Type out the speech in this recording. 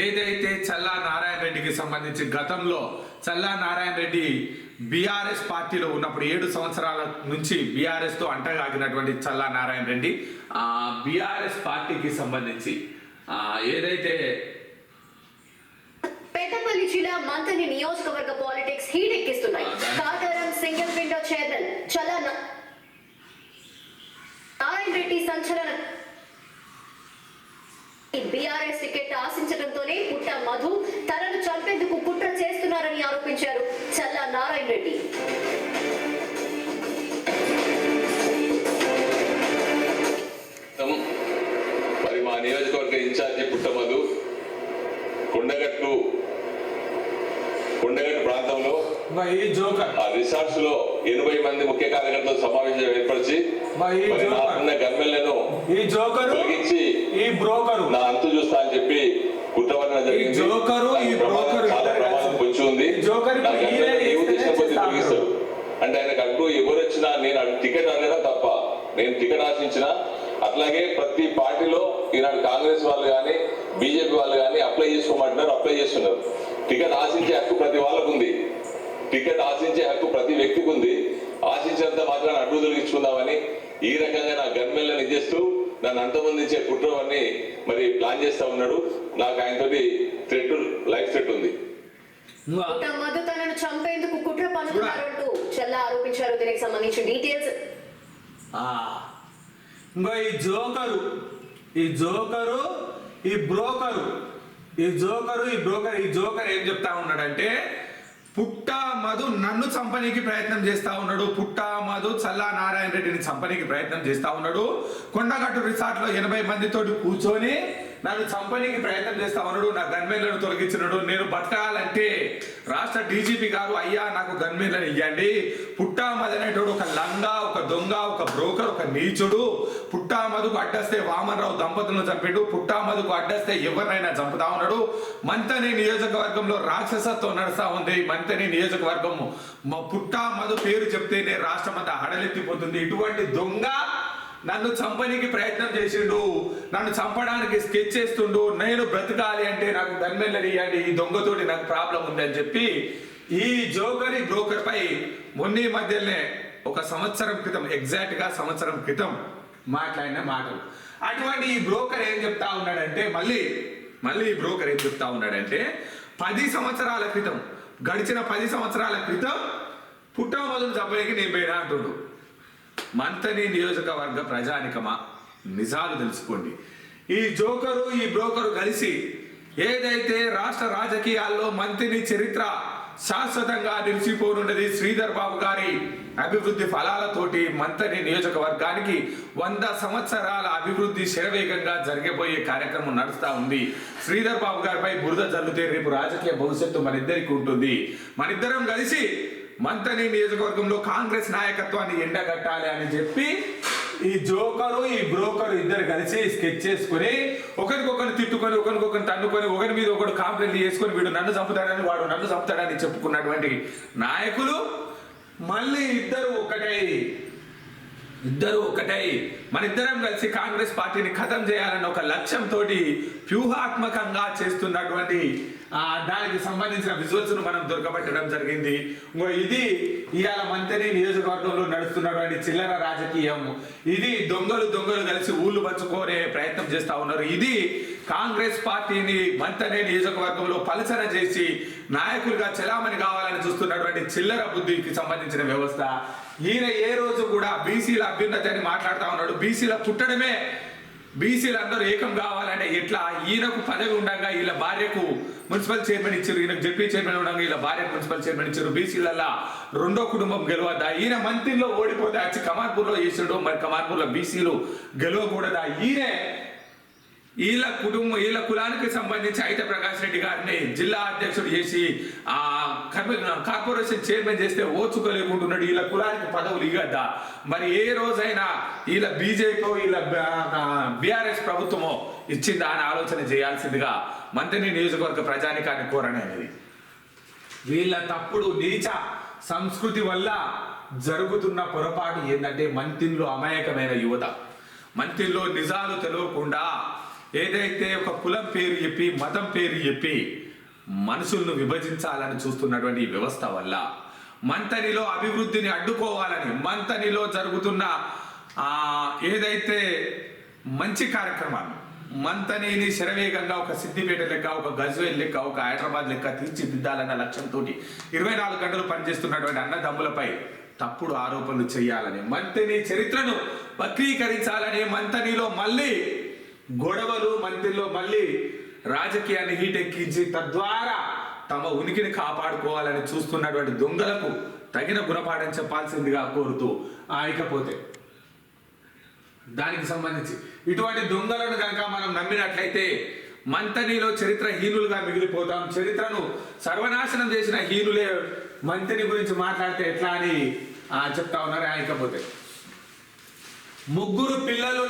ఏదైతే చల్లా నారాయణ రెడ్డికి సంబంధించి గతంలో చల్లా నారాయణ రెడ్డి బీఆర్ఎస్ పార్టీలో ఉన్నప్పుడు ఏడు సంవత్సరాల నుంచి బీఆర్ఎస్తో అంటగాగినటువంటి చల్లా నారాయణ రెడ్డి ఆ బీఆర్ఎస్ పార్టీకి సంబంధించి ఆ, ఏదైతే పెద్దపల్లి జిల్లా మంతని నియోజకవర్గ పాలిటిక్స్ హీట్ ఎక్కిస్తున్నాయి ఆ, దాని- కాటారం సింగిల్ విండో చైర్మన్ చలా నా- నారాయణ రెడ్డి సంచలన బీఆర్ఎస్ టికెట్ ఆశించడంతోనే పుట్ట మధు తనను చంపేందుకు కుట్ర చేస్తున్నారని ఆరోపించారు. చల్లా నారాయణ రెడ్డి. మరి మా నియోజకవర్గ ఇన్ఛార్జి పుట్టమధు కొండగట్టు కొండగట్టు ప్రాంతంలో ఈ జోకర్. ఆ రిసార్ట్స్లో ఎనభై మంది ముఖ్య కార్యకర్తలు సమావేశం ఏర్పరిచి నాకున్న గమ్మెలను ఈ జోకరు తొలగించి ఈ బ్రోకరు. నా అంతు చూస్తా అని చెప్పి కుట్రవన్న జరిగింది. జోకరు, ఈ బ్రోకరు చాలా ప్రమాదం పొంచి ఉంది. జోకర్ నా గమ్మెలను ఏ ఉద్దేశం కొద్దీ చేస్తా తొలగిస్తాడు అంటే ఆయనకు అడ్డు ఎవరు వచ్చినా నేను టికెట్ అడగడం తప్ప? నేను టికెట్ ఆశించిన. అట్లాగే ప్రతి పార్టీలో ఈనాడు కాంగ్రెస్ వాళ్ళు కానీ బీజేపీ వాళ్ళు కానీ అప్లై చేసుకోమంటున్నారు అప్లై చేస్తున్నారు. టికెట్ ఆశించే హక్కు ప్రతి వాళ్ళకు ఉంది. టికెట్ ఆశించే హక్కు ప్రతి వ్యక్తికి ఉంది. ఆశించినంత మాత్రం అడ్డు తొలగించుకుందామని ఈ రకంగా నా గన్మెన్లను ఇచ్చేస్తూ నన్ను అంతమందించే కుట్రవన్నీ మరి ప్లాన్ చేస్తా ఉన్నాడు. నాకు ఆయనతోటి థ్రెట్ లైఫ్ థ్రెట్ ఉంది. పుట్ట మధు తనను చంపేందుకు కుట్ర పన్నుతున్నారంటూ చల్లా ఆరోపించారు. దీనికి సంబంధించిన డీటెయిల్స్ ఆ, ఇంకో ఈ జోకరు ఈ జోకరు ఈ బ్రోకరు ఈ జోకరు ఈ బ్రోకర్ ఈ జోకర్ ఏం చెప్తా ఉన్నాడంటే పుట్ట మధు నన్ను చంపనీకి ప్రయత్నం చేస్తా ఉన్నాడు. పుట్టా మధు చల్లా నారాయణ రెడ్డిని చంపనీకి ప్రయత్నం చేస్తా ఉన్నాడు. కొండగట్టు రిసార్ట్లో ఎనభై మందితోటి కూర్చొని నన్ను చంపనీకి ప్రయత్నం చేస్తా ఉన్నాడు. నా గన్మేన్లను తొలగించినాడు. నేను బతకాలంటే రాష్ట్ర డీజీపీ గారు అయ్యా నాకు గన్మేన్లను ఇవ్వండి పుట్టా మధు అనేటోడు ఒక లంగా ఒక దొంగ ఒక బ్రోకర్ ఒక నీచుడు. పుట్టామధుకు అడ్డస్తే వామనరావు దంపతులను చంపాడు పుట్టామధుకు అడ్డస్తే ఎవరినైనా చంపుతా ఉన్నాడు. మంతని నియోజకవర్గంలో రాక్షసత్వం నడుస్తా ఉంది. మంతని నియోజకవర్గం మా పుట్టా పేరు చెప్తేనే రాష్ట్రం అంతా హడలెత్తిపోతుంది. ఇటువంటి దొంగ నన్ను చంపనీకి ప్రయత్నం చేసిండు. నన్ను చంపడానికి స్కెచ్ చేస్తుండు నేను బ్రతకాలి అంటే నాకు గన్మెన్లని ఇవ్వండి ఈ దొంగతోటి నాకు ప్రాబ్లం ఉందని చెప్పి ఈ జోకరి బ్రోకర్ పై మొన్న మధ్యనే ఒక సంవత్సరం క్రితం ఎగ్జాక్ట్గా సంవత్సరం క్రితం మాట్లాడిన మాటలు. అటువంటి ఈ బ్రోకర్ ఏం చెప్తా ఉన్నాడంటే మళ్ళీ మళ్ళీ ఈ బ్రోకర్ ఏం చెప్తా ఉన్నాడంటే పది సంవత్సరాల క్రితం గడిచిన పది సంవత్సరాల క్రితం పుట్టమొదలు మొదలు నేను పోయినా అంటుడు. మంతని నియోజకవర్గ ప్రజానికమా? నిజాలు తెలుసుకోండి. ఈ జోకరు ఈ బ్రోకరు కలిసి ఏదైతే రాష్ట్ర రాజకీయాల్లో మంత్రిని చరిత్ర శాశ్వతంగా నిలిచిపోనున్నది శ్రీధర్ బాబు గారి అభివృద్ధి ఫలాలతోటి మంతని నియోజకవర్గానికి వంద సంవత్సరాల అభివృద్ధి శరవేగంగా జరిగబోయే కార్యక్రమం నడుస్తూ ఉంది. శ్రీధర్ బాబు గారిపై బురద జల్లుతే రేపు రాజకీయ భవిష్యత్తు మనిద్దరికి ఉంటుంది. మనిద్దరం కలిసి మంతని నియోజకవర్గంలో కాంగ్రెస్ నాయకత్వాన్ని ఎండగట్టాలి అని చెప్పి ఈ జోకరు ఈ బ్రోకరు ఇద్దరు కలిసి స్కెచ్ చేసుకుని ఒకరికొకరిని తిట్టుకొని ఒకరికొకరిని తన్నుకొని ఒకరి మీద ఒకరు కాంప్లైంట్ చేసుకొని వీడు నన్ను చంపుతాడని వాడు నన్ను చంపుతాడని చెప్పుకున్నటువంటి నాయకులు మళ్ళీ ఇద్దరు ఒకటై ఇద్దరు ఒకటై మనిద్దరం కలిసి కాంగ్రెస్ పార్టీని ఖతం చేయాలన్న ఒక లక్ష్యంతో వ్యూహాత్మకంగా చేస్తున్నటువంటి దానికి సంబంధించిన విజువల్స్ను మనం దొరకబట్టడం జరిగింది. ఇంకో ఇది ఇవాళ మంత్రి నియోజకవర్గంలో నడుస్తున్నటువంటి చిల్లర రాజకీయం. ఇది దొంగలు దొంగలు కలిసి ఊళ్ళు పంచుకోరే ప్రయత్నం చేస్తా ఉన్నారు. ఇది కాంగ్రెస్ పార్టీని మంతనే నియోజకవర్గంలో పలచన చేసి నాయకులుగా చెలామణి కావాలని చూస్తున్నటువంటి చిల్లర బుద్ధికి సంబంధించిన వ్యవస్థ. ఈయన ఏ రోజు కూడా బీసీల అభ్యున్నతి అని మాట్లాడుతా ఉన్నాడు. బీసీల పుట్టడమే బీసీలు అందరూ ఏకం కావాలంటే ఎట్లా? ఈయనకు పదవి ఉండగా వీళ్ళ భార్యకు మున్సిపల్ చైర్మన్ ఇచ్చారు. ఈయనకు జడ్పీ చైర్మన్ ఉండగా వీళ్ళ భార్యకు మున్సిపల్ చైర్మన్ ఇచ్చారు. బీసీలల్లా రెండో కుటుంబం గెలవద్దా? ఈయన మంత్రిలో ఓడిపోతే వచ్చి కమాన్పూర్లో చేసాడు మరి కమాన్పూర్లో బీసీలు గెలవకూడదా? ఈయనే వీళ్ళ కుటుంబం వీళ్ళ కులానికి సంబంధించి అయితే ప్రకాష్ రెడ్డి గారిని జిల్లా అధ్యక్షుడు చేసి ఆ కర్మ- కార్పొరేషన్ చైర్మన్ చేస్తే ఓచుకోలేకుంటున్నాడు. వీళ్ళ కులానికి పదవులు ఇవ్వద్దా? మరి ఏ రోజైనా వీళ్ళ బీజేపీ వీళ్ళ బీఆర్ఎస్ ప్రభుత్వమో ఇచ్చిందా అని ఆలోచన చేయాల్సిందిగా మంత్రిని నియోజకవర్గ ప్రజానికాన్ని కోరనేది. వీళ్ళ తప్పుడు నీచ సంస్కృతి వల్ల జరుగుతున్న పొరపాటు ఏంటంటే మంత్రిలో అమాయకమైన యువత. మంత్రిలో నిజాలు తెలియకుండా ఏదైతే ఒక కులం పేరు చెప్పి మతం పేరు చెప్పి మనుషులను విభజించాలని చూస్తున్నటువంటి ఈ వ్యవస్థ వల్ల మంతనిలో అభివృద్ధిని అడ్డుకోవాలని మంతనిలో జరుగుతున్న ఏదైతే మంచి కార్యక్రమాలు మంతనిని శరవేగంగా ఒక సిద్దిపేట లెక్క ఒక గజ్వేల్ లెక్క ఒక హైదరాబాద్ లెక్క తీర్చిదిద్దాలన్న లక్ష్యంతో ఇరవై నాలుగు గంటలు పనిచేస్తున్నటువంటి అన్నదమ్ములపై తప్పుడు ఆరోపణలు చేయాలని మంతని చరిత్రను వక్రీకరించాలని మంతనిలో మళ్ళీ గొడవలు మంత్రిలో మళ్ళీ రాజకీయాన్ని హీటెక్కించి తద్వారా తమ ఉనికిని కాపాడుకోవాలని చూస్తున్నటువంటి దొంగలకు తగిన గుణపాఠం చెప్పాల్సిందిగా కోరుతూ ఆయకపోతే ఇకపోతే దానికి సంబంధించి ఇటువంటి దొంగలను కనుక మనం నమ్మినట్లయితే మంతనిలో చరిత్ర హీనులుగా మిగిలిపోతాం. చరిత్రను సర్వనాశనం చేసిన హీనులే మంతని గురించి మాట్లాడితే ఎట్లా అని ఆ, చెప్తా ఉన్నారు ఆయకపోతే ముగ్గురు పిల్లలు